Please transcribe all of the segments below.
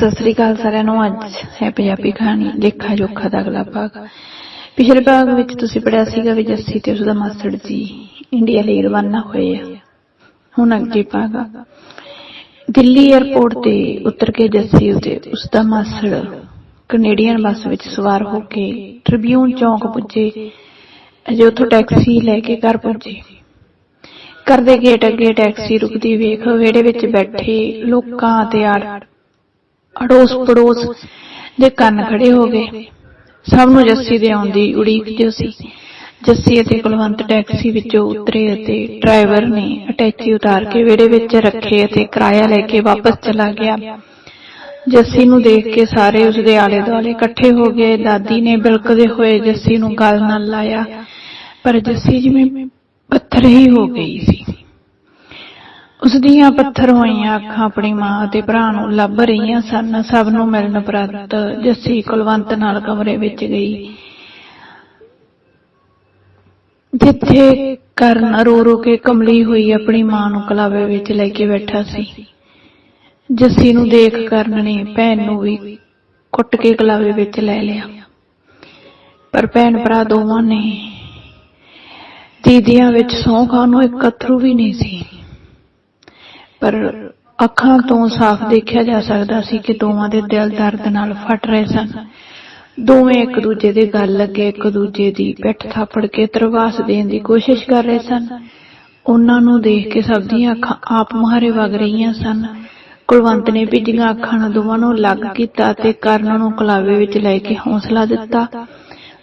ਸਤਿ ਸ੍ਰੀ ਅਕਾਲ ਸਾਰਿਆਂ ਨੂੰ। ਅੱਜ ਹੈ ਪੰਜਾਬੀ ਕਹਾਣੀ ਲੇਖਾ ਜੋਖਾ ਦਾ ਅਗਲਾ ਭਾਗ। ਪਿਛਲੇ ਭਾਗ ਵਿੱਚ ਤੁਸੀਂ ਪੜਿਆ ਸੀਗਾ ਵੀ ਜੱਸੀ ਤੇ ਉਸਦਾ ਮਾਸੜ ਜੀ ਇੰਡੀਆ ਲਈ ਰਵਾਨਾ ਹੋਏ ਆ। ਹੁਣ ਅੱਗੇ ਭਾਗ ਦਿੱਲੀ 에ਅਰਪੋਰਟ ਤੇ ਉਤਰ ਕੇ ਜੱਸੀ ਉਤੇ ਉਸਦਾ ਮਾਸੜ ਕੈਨੇਡੀਅਨ ਬੱਸ ਵਿੱਚ ਸਵਾਰ ਹੋ ਕੇ ਟ੍ਰਿਬਿਊਨ ਚੌਂਕ ਪੁੱਜੇ। ਅਜੇ ਉੱਥੋਂ ਟੈਕਸੀ ਲੈ ਕੇ ਘਰ ਪੁੱਜੇ। ਘਰ ਦੇ ਗੇਟ ਅੱਗੇ ਟੈਕਸੀ ਰੁਕਦੀ ਵੇਖ ਵਿਹੜੇ ਵਿੱਚ ਬੈਠੇ ਲੋਕਾਂ ਤੇ ਆੜ ਅੜੋਸ ਪੜੋਸ ਦੇ ਕੰਨ ਖੜੇ ਹੋ ਗਏ। ਸਭ ਨੂੰ ਜੱਸੀ ਦੇ ਆਉਣ ਉਡੀਕ ਜੋ ਸੀ। ਜੱਸੀ ਅਤੇ ਕੁਲਵੰਤ ਟੈਕਸੀ ਵਿੱਚੋਂ ਉਤਰੇ ਅਤੇ ਡਰਾਈਵਰ ਨੇ ਅਟੈਚੀ ਉਤਾਰ ਕੇ ਵਿਹੜੇ ਵਿੱਚ ਰੱਖੇ ਅਤੇ ਕਿਰਾਇਆ ਲੈ ਕੇ ਵਾਪਸ ਚਲਾ ਗਿਆ। ਜੱਸੀ ਨੂੰ ਦੇਖ ਕੇ ਸਾਰੇ ਉਸਦੇ ਆਲੇ ਦੁਆਲੇ ਇਕੱਠੇ ਹੋ ਗਏ। ਦਾਦੀ ਨੇ ਬਿਲਕਦੇ ਹੋਏ ਜੱਸੀ ਨੂੰ ਗਲ ਨਾਲ ਲਾਇਆ। ਪਰ ਜੱਸੀ ਜਿਵੇਂ ਪੱਥਰ ਹੀ ਹੋ ਗਈ ਸੀ। ਉਸ ਦੀਆਂ ਪੱਥਰ ਹੋਈਆਂ ਅੱਖਾਂ ਆਪਣੀ ਮਾਂ ਅਤੇ ਭਰਾ ਨੂੰ ਲੱਭ ਰਹੀਆਂ ਸਨ। ਸਭ ਨੂੰ ਮਿਲਣ ਉਪਰੰਤ ਜੱਸੀ ਕੁਲਵੰਤ ਨਾਲ ਕਮਰੇ ਵਿੱਚ ਗਈ। ਜਿੱਥੇ ਕਰਨ ਰੋ ਰੋ ਕੇ ਕਮਲੀ ਹੋਈ, ਆਪਣੀ ਮਾਂ ਨੂੰ ਕਲਾਵੇ ਵਿੱਚ ਲੈ ਕੇ ਬੈਠਾ ਸੀ। ਜੱਸੀ ਨੂੰ ਦੇਖ ਕਰਨ ਨੇ ਭੈਣ ਨੂੰ ਵੀ ਕੁੱਟ ਕੇ ਕਲਾਵੇ ਵਿੱਚ ਲੈ ਲਿਆ। ਪਰ ਭੈਣ ਭਰਾ ਦੋਵਾਂ ਨੇ ਦੀਦੀਆਂ ਵਿੱਚ ਸੌਂ ਖਾਣ ਨੂੰ ਇੱਕ ਅਥਰੂ ਵੀ ਨਹੀਂ ਸੀ। ਪਰ ਅੱਖਾਂ ਤੋਂ ਸਾਫ਼ ਦੇਖਿਆ ਜਾ ਸਕਦਾ ਸੀ ਕਿ ਦੋਵਾਂ ਦੇ ਦਿਲ ਦਰਦ ਨਾਲ ਫਟ ਰਹੇ ਸਨ। ਦੋਵੇਂ ਇੱਕ ਦੂਜੇ ਦੇ ਗੱਲ ਲੱਗੇ, ਇੱਕ ਦੂਜੇ ਦੀ ਪਿੱਠ ਥਾਪੜ ਕੇ ਤਰਵਾਸ ਦੇਣ ਦੀ ਕੋਸ਼ਿਸ਼ ਕਰ ਰਹੇ ਸਨ। ਉਹਨਾਂ ਨੂੰ ਦੇਖ ਕੇ ਸਭ ਦੀਆਂ ਅੱਖਾਂ ਆਪ ਮੁਹਾਰੇ ਵਗ ਰਹੀਆਂ ਸਨ। ਕੁਲਵੰਤ ਨੇ ਭਿੱਜੀਆਂ ਅੱਖਾਂ ਨਾਲ ਦੋਵਾਂ ਨੂੰ ਅਲੱਗ ਕੀਤਾ ਤੇ ਕਰਨ ਨੂੰ ਕਲਾਵੇ ਵਿੱਚ ਲੈ ਕੇ ਹੌਸਲਾ ਦਿੱਤਾ।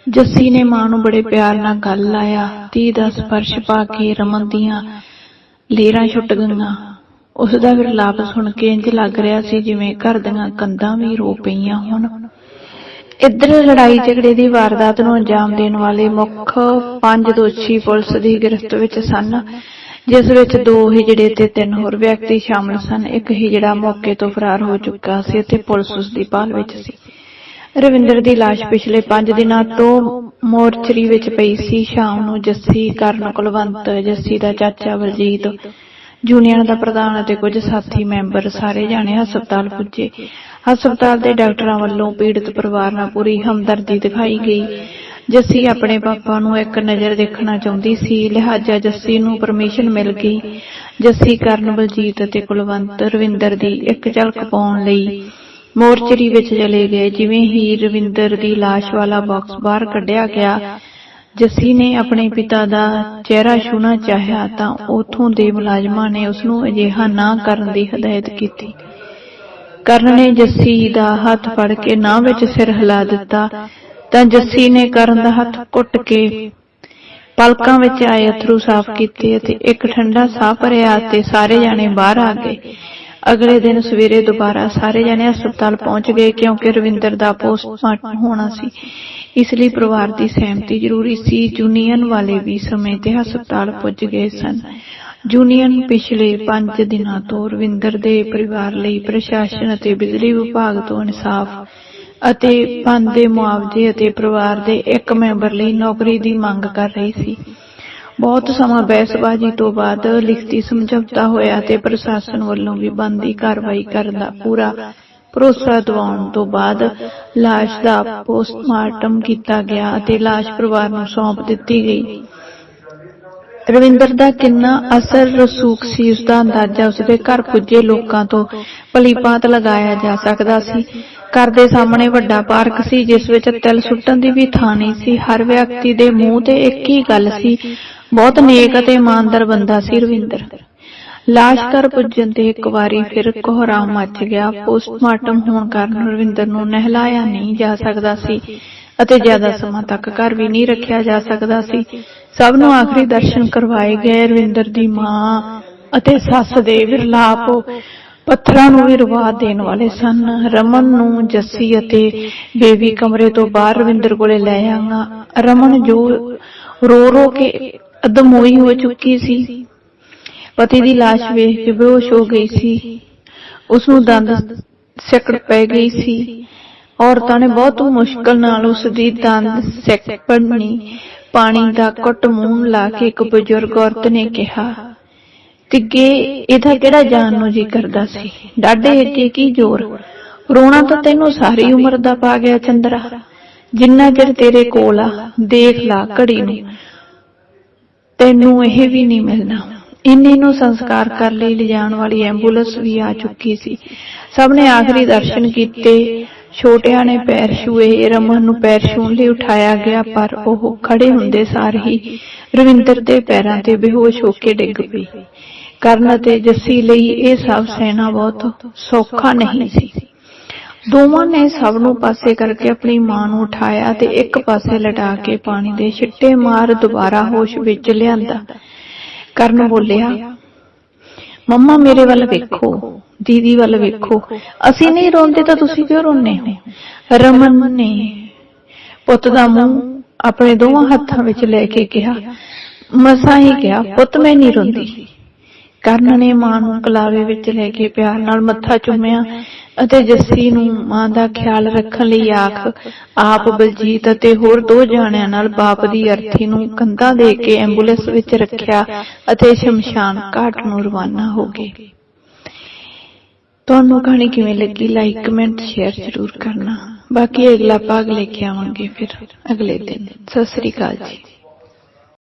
ਜੱਸੀ ਨੇ ਮਾਂ ਨੂੰ ਬੜੇ ਪਿਆਰ ਨਾਲ ਗੱਲ ਲਾਇਆ, ਧੀ ਦਾ ਸਪਰਸ਼ ਪਾ ਕੇ ਰਮਨ ਦੀਆਂ ਲੇਰਾਂ ਛੁੱਟ ਗਈਆਂ। ਉਸ ਦਾ ਵਿਰਲਾਪ ਸੁਣ ਕੇ ਇੰਜ ਲੱਗ ਰਿਹਾ ਸੀ ਜਿਵੇਂ ਘਰ ਦੀਆਂ ਕੰਧਾਂ ਵੀ ਰੋ ਪਈਆਂ ਹੋਣ। ਇੱਧਰ ਲੜਾਈ ਝਗੜੇ ਦੀ ਵਾਰਦਾਤ ਨੂੰ ਅੰਜਾਮ ਦੇਣ ਵਾਲੇ ਮੁੱਖ ਪੰਜ ਦੋਸ਼ੀ ਪੁਲਿਸ ਦੀ ਗ੍ਰਿਫਤ ਵਿੱਚ ਸਨ, ਜਿਸ ਵਿੱਚ ਦੋ ਹਿਜੜੇ ਤੇ ਤਿੰਨ ਹੋਰ ਵਿਅਕਤੀ ਸ਼ਾਮਲ ਸਨ। ਇੱਕ ਹਿਜੜਾ ਮੌਕੇ ਤੋਂ ਫਰਾਰ ਹੋ ਚੁੱਕਾ ਸੀ ਅਤੇ ਪੁਲਿਸ ਉਸ ਦੀ ਭਾਲ ਵਿੱਚ ਸੀ। ਰਵਿੰਦਰ ਦੀ ਲਾਸ਼ ਪਿਛਲੇ 5 ਦਿਨਾਂ ਤੋਂ ਮੋਰਚਰੀ ਵਿੱਚ ਪਈ ਸੀ। ਸ਼ਾਮ ਨੂੰ ਜੱਸੀ ਕਰਨ ਕੁਲਵੰਤ, ਜੱਸੀ ਦਾ ਚਾਚਾ ਬਲਜੀਤ ਜੂਨੀਅਰ ਦਾ ਪ੍ਰਧਾਨ ਅਤੇ ਕੁਝ ਸਾਥੀ ਮੈਂਬਰ ਸਾਰੇ ਜਾਣੇ ਹਸਪਤਾਲ ਪੁੱਜੇ। ਹਸਪਤਾਲ ਦੇ ਡਾਕਟਰਾਂ ਵੱਲੋਂ ਪੀੜਤ ਪਰਿਵਾਰ ਨਾਲ ਪੂਰੀ ਹਮਦਰਦੀ ਦਿਖਾਈ ਗਈ। ਜੱਸੀ ਆਪਣੇ ਪਾਪਾ ਨੂੰ ਇੱਕ ਨਜ਼ਰ ਦੇਖਣਾ ਚਾਹੁੰਦੀ ਸੀ, ਲਿਹਾਜ਼ਾ ਜੱਸੀ ਨੂੰ ਪਰਮਿਸ਼ਨ ਮਿਲ ਗਈ। ਜੱਸੀ ਕਰਨ ਬਲਜੀਤ ਅਤੇ ਕੁਲਵੰਤ ਰਵਿੰਦਰ ਦੀ ਇੱਕ ਝਲਕ ਪਾਉਣ ਲਈ ਮੋਰਚਰੀ ਵਿੱਚ ਚਲੇ ਗਏ। ਜਿਵੇਂ ਹੀ ਰਵਿੰਦਰ ਦੀ ਲਾਸ਼ ਵਾਲਾ ਬਾਕਸ ਬਾਹਰ ਕੱਢਿਆ ਗਿਆ ਜੱਸੀ ਨੇ ਆਪਣੇ ਪਿਤਾ ਦਾ ਚਿਹਰਾ ਛੂਣਾ ਚਾਹਿਆ ਤਾਂ ਉਥੋਂ ਦੇ ਮੁਲਾਜ਼ਮਾਂ ਨੇ ਉਸ ਨੂੰ ਅਜਿਹਾ ਨਾ ਕਰਨ ਦੀ ਹਦਾਇਤ ਕੀਤੀ। ਕਰਨ ਨੇ ਜੱਸੀ ਦਾ ਹੱਥ ਫੜ ਕੇ ਨਾ ਵਿੱਚ ਸਿਰ ਹਿਲਾ ਦਿੱਤਾ ਤਾਂ ਜੱਸੀ ਨੇ ਕਰਨ ਦਾ ਹੱਥ ਕੁੱਟ ਕੇ ਪਲਕਾਂ ਵਿੱਚ ਆਏ ਅਥਰੂ ਸਾਫ਼ ਕੀਤੇ ਅਤੇ ਇੱਕ ਠੰਡਾ ਸਾਹ ਭਰਿਆ ਤੇ ਸਾਰੇ ਜਾਣੇ ਬਾਹਰ ਆ ਗਏ। ਅਗਲੇ ਦਿਨ ਸਵੇਰੇ ਦੁਬਾਰਾ ਸਾਰੇ ਜਾਣੇ ਹਸਪਤਾਲ ਪਹੁੰਚ ਗਏ ਕਿਉਂਕਿ ਰਵਿੰਦਰ ਦਾ ਪੋਸਟਮਾਰਟਮ ਹੋਣਾ ਸੀ। ਇਸ ਲਈ ਪਰਿਵਾਰ ਦੀ ਸਹਿਮਤੀ ਜ਼ਰੂਰੀ ਸੀ। ਜੂਨੀਅਨ ਵਾਲੇ ਵੀ ਸਮੇਂ ਤੇ ਹਸਪਤਾਲ ਪੁੱਜ ਗਏ ਸਨ। ਜੂਨੀਅਨ ਪਿਛਲੇ 5 ਦਿਨਾਂ ਤੋਂ ਰਵਿੰਦਰ ਦੇ ਪਰਿਵਾਰ ਲਈ ਪ੍ਰਸ਼ਾਸਨ ਅਤੇ ਬਿਜਲੀ ਵਿਭਾਗ ਤੋਂ ਇਨਸਾਫ ਅਤੇ ਬੰਦੇ ਮੁਆਵਜ਼ੇ ਅਤੇ ਪਰਿਵਾਰ ਦੇ ਇੱਕ ਮੈਂਬਰ ਲਈ ਨੌਕਰੀ ਦੀ ਮੰਗ ਕਰ ਰਹੀ ਸੀ। ਬਹੁਤ ਸਮਾਂ ਬਹਿਸਬਾਜ਼ੀ ਤੋਂ ਬਾਅਦ ਲਿਖਤੀ ਸਮਝੌਤਾ ਹੋਇਆ ਤੇ ਪ੍ਰਸ਼ਾਸਨ ਵੱਲੋਂ ਵੀ ਬੰਦੀ ਕਾਰਵਾਈ ਕਰਨ ਦਾ ਪੂਰਾ ਭਰੋਸਾ ਦਿਵਾਉਣ ਤੋਂ ਬਾਅਦ ਲਾਸ਼ ਦਾ ਪੋਸਟਮਾਰਟਮ ਕੀਤਾ ਗਿਆ ਅਤੇ ਲਾਸ਼ ਪਰਿਵਾਰ ਨੂੰ ਸੌਂਪ ਦਿੱਤੀ ਗਈ। ਰਵਿੰਦਰ ਦਾ ਕਿੰਨਾ ਅਸਰ ਰਸੂਖ ਸੀ ਉਸ ਦਾ ਅੰਦਾਜ਼ਾ ਉਸਦੇ ਘਰ ਪੁੱਜੇ ਲੋਕਾਂ ਤੋਂ ਭਲੀਭਾਂਤ ਲਗਾਇਆ ਜਾ ਸਕਦਾ ਸੀ। ਘਰ ਦੇ ਸਾਹਮਣੇ ਵੱਡਾ ਪਾਰਕ ਸੀ, ਜਿਸ ਵਿੱਚ ਤਿਲ ਸੁੱਟਣ ਦੀ ਵੀ ਥਾਂ ਨਹੀਂ ਸੀ। ਹਰ ਵਿਅਕਤੀ ਦੇ ਮੂੰਹ ਤੇ ਇੱਕ ਹੀ ਗੱਲ ਸੀ, ਬਹੁਤ ਨੇਕ ਅਤੇ ਇਮਾਨਦਾਰ ਬੰਦਾ ਸੀ ਰਵਿੰਦਰ। ਲਾਸ਼ ਘਰ ਪੁੱਜਣ ਤੇ ਇੱਕ ਵਾਰੀ ਫਿਰ ਕੋਹਰਾਮ ਮੱਚ ਗਿਆ। ਪੋਸਟਮਾਰਟਮ ਹੋਣ ਕਾਰਨ ਰਵਿੰਦਰ ਨੂੰ ਨਹਿਲਾਇਆ ਨਹੀਂ ਜਾ ਸਕਦਾ ਸੀ ਅਤੇ ਜ਼ਿਆਦਾ ਸਮਾਂ ਤੱਕ ਘਰ ਵੀ ਨਹੀਂ ਰੱਖਿਆ ਜਾ ਸਕਦਾ ਸੀ। ਸਭ ਨੂੰ ਆਖਰੀ ਦਰਸ਼ਨ ਕਰਵਾਏ ਗਏ। ਰਵਿੰਦਰ ਦੀ ਮਾਂ ਅਤੇ ਸੱਸ ਦੇ ਵਿਰਲਾਪ ਪੱਥਰਾਂ ਨੂੰ ਵੀ ਰਵਾ ਦੇਣ ਵਾਲੇ ਸਨ। ਰਮਨ ਨੂੰ ਜੱਸੀ ਅਤੇ ਬੇਬੀ ਕਮਰੇ ਤੋਂ ਬਾਹਰ ਰਵਿੰਦਰ ਕੋਲੇ ਲੈ ਆਂਗਾ। ਰਮਨ ਜੋ ਰੋ ਰੋ ਕੇ ਅਦਮੋਈ ਹੋ ਚੁੱਕੀ ਸੀ। ਪਤੀ ਦੀ ਲਾਸ਼ ਵੇਖ ਕੇ ਬੇਹੋਸ਼ ਹੋ ਗਈ ਸੀ। ਉਸ ਨੂੰ ਦੰਦ ਸਿਕੜ ਪੈ ਗਈ ਸੀ। ਔਰਤਾਂ ਨੇ ਬਹੁਤ ਮੁਸ਼ਕਲ ਨਾਲ ਉਸ ਦੀ ਦੰਦ ਸਿਕੜਨੀ ਪਾਣੀ ਦਾ ਘੁੱਟ ਮੂੰਹ ਲਾ ਕੇ ਇੱਕ ਬਜ਼ੁਰਗ ਔਰਤ ਨੇ ਕਿਹਾ, ਤਿੱਗੇ, ਇਹਦਾ ਕਿਹੜਾ ਜਾਨ ਨੂੰ ਜੀ ਕਰਦਾ ਸੀ? ਡਾਢੇ ਅੱਗੇ ਕੀ ਜ਼ੋਰ? ਰੋਣਾ ਤਾਂ ਤੈਨੂੰ ਸਾਰੀ ਉਮਰ ਦਾ ਪਾ ਗਿਆ ਚੰਦਰਾ। ਜਿੰਨਾ ਚਿਰ ਤੇਰੇ ਕੋਲ ਆ, ਦੇਖ ਲਾ ਘੜੀ ਨੂੰ। ਤੈਨੂੰ ਇਹ ਵੀ ਨਹੀਂ ਮਿਲਣਾ। ਇੰਨੇ ਨੂੰ ਸੰਸਕਾਰ ਕਰ ਲਈ, ਲਿਜਾਣ ਵਾਲੀ ਐਂਬੂਲੈਂਸ ਵੀ ਆ ਚੁੱਕੀ ਸੀ। ਸਭ ਨੇ ਆਖਰੀ ਦਰਸ਼ਨ ਕੀਤੇ। ਛੋਟਿਆਂ ਨੇ ਪੈਰ ਛੂਏ, ਰਮਨ ਨੂੰ ਪੈਰ ਛੂਣ ਲਈ ਉਠਾਇਆ ਗਿਆ, ਪਰ ਉਹ ਖੜੇ ਹੁੰਦੇ ਸਾਰ ਹੀ ਰਵਿੰਦਰ ਦੇ ਪੈਰਾਂ ਤੇ ਬੇਹੋਸ਼ ਹੋ ਕੇ ਡਿੱਗ ਪਈ। ਕਰਨ ਅਤੇ ਜੱਸੀ ਲਈ ਇਹ ਸਭ ਸਹਿਣਾ ਬਹੁਤ ਸੌਖਾ ਨਹੀਂ ਸੀ। ਦੋਵਾਂ ਨੇ ਸਭ ਨੂੰ ਪਾਸੇ ਕਰਕੇ ਆਪਣੀ ਮਾਂ ਨੂੰ ਉਠਾਇਆ ਤੇ ਇੱਕ ਪਾਸੇ ਲਟਾ ਕੇ ਪਾਣੀ ਦੇ ਛਿੱਟੇ ਮਾਰ ਦੁਬਾਰਾ ਹੋਸ਼ ਵਿੱਚ ਲਿਆਂਦਾ। ਕਰਨ ਬੋਲਿਆ ਮੰਮਾ ਮੇਰੇ ਵੱਲ ਵੇਖੋ ਦੀਦੀ ਵੱਲ ਵੇਖੋ ਅਸੀਂ ਨਹੀਂ ਰੋਂਦੇ ਤਾਂ ਤੁਸੀਂ ਕਿਉਂ ਰੋਂਦੇ ਹੋ? ਰਮਨ ਨੇ ਪੁੱਤ ਦਾ ਮੂੰਹ ਆਪਣੇ ਦੋਵਾਂ ਹੱਥਾਂ ਵਿੱਚ ਲੈ ਕੇ ਕਿਹਾ ਮਸਾਂ ਹੀ ਕਿਹਾ ਪੁੱਤ ਮੈਂ ਨਹੀਂ ਰੋਂਦੀ। ਕਰਨ ਨੇ ਮਾਂ ਨੂੰ ਕਲਾਵੇ ਵਿੱਚ ਲੈ ਕੇ ਪਿਆਰ ਨਾਲ ਮੱਥਾ ਚੁੰਮਿਆ ਅਤੇ ਜੱਸੀ ਨੂੰ ਮਾਂ ਦਾ ਖਿਆਲ ਰੱਖਣ ਲਈ ਆਖ, ਆਪ ਬਲਜੀਤ ਅਤੇ ਹੋਰ ਦੋ ਜਾਣਿਆਂ ਨਾਲ ਬਾਪ ਦੀ ਅਰਥੀ ਨੂੰ ਕੰਧਾ ਦੇ ਕੇ ਐਂਬੂਲੈਂਸ ਵਿੱਚ ਰੱਖਿਆ ਅਤੇ ਸ਼ਮਸ਼ਾਨ ਘਾਟ ਨੂੰ ਰਵਾਨਾ ਹੋ ਗਏ। ਤੁਹਾਨੂੰ ਕਹਾਣੀ ਕਿਵੇਂ ਲੱਗੀ ਲਾਈਕ ਕਮੈਂਟ ਸ਼ੇਅਰ ਜ਼ਰੂਰ ਕਰਨਾ। ਬਾਕੀ ਅਗਲਾ ਭਾਗ ਲੈ ਕੇ ਆਵਾਂਗੇ ਫਿਰ ਅਗਲੇ ਦਿਨ। ਸਤਿ ਸ੍ਰੀ ਅਕਾਲ ਜੀ।